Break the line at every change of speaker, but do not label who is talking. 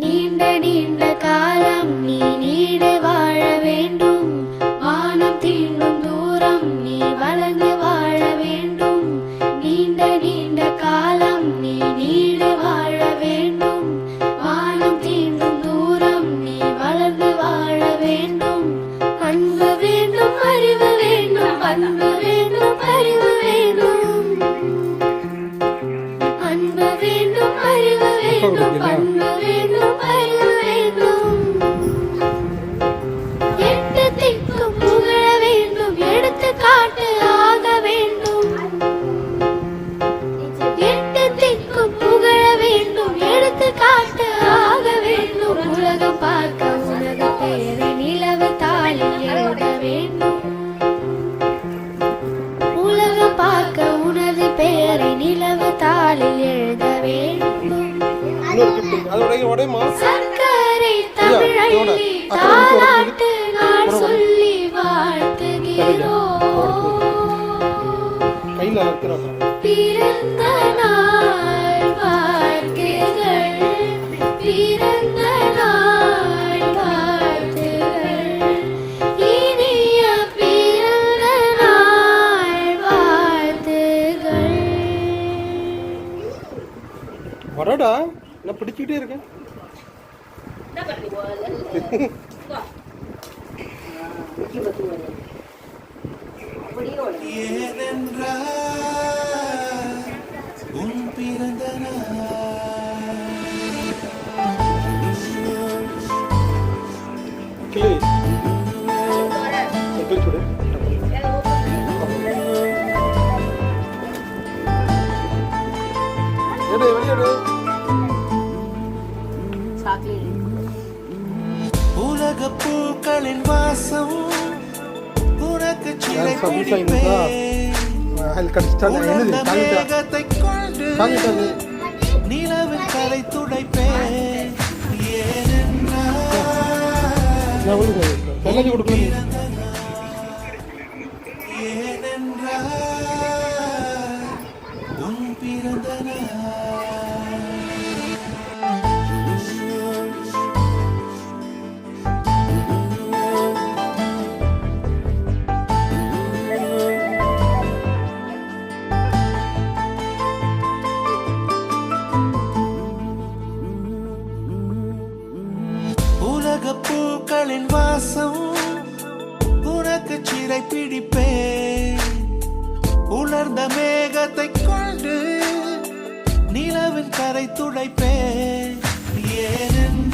நீண்ட நீண்ட காலம் நீ வேண்டும் அறிவு வேண்டும் பண்பு வேண்டும். தாளில் எழுத வேண்டும். சர்க்கரை தமிழள்ளி தாலாட்டு நாள் சொல்லி வாழ்த்துகிறோம். பிறந்த நாள் வாழ்த்துகள்.
வரடா நான் பிடிச்சிக்கிட்டே இருக்கேன்.
உன் பிறந்த உலக பூக்களின் வாசம் உனக்கு சிலை
யார் சபீஷா இன்னுதா அதில்
உலக பூக்களின் வாசம் உனக்கு சிறை பிடிப்பேன். உணர்ந்த மேகத்தை கொண்டு நிலவின் கரை துடைப்பேன். ஏனென்று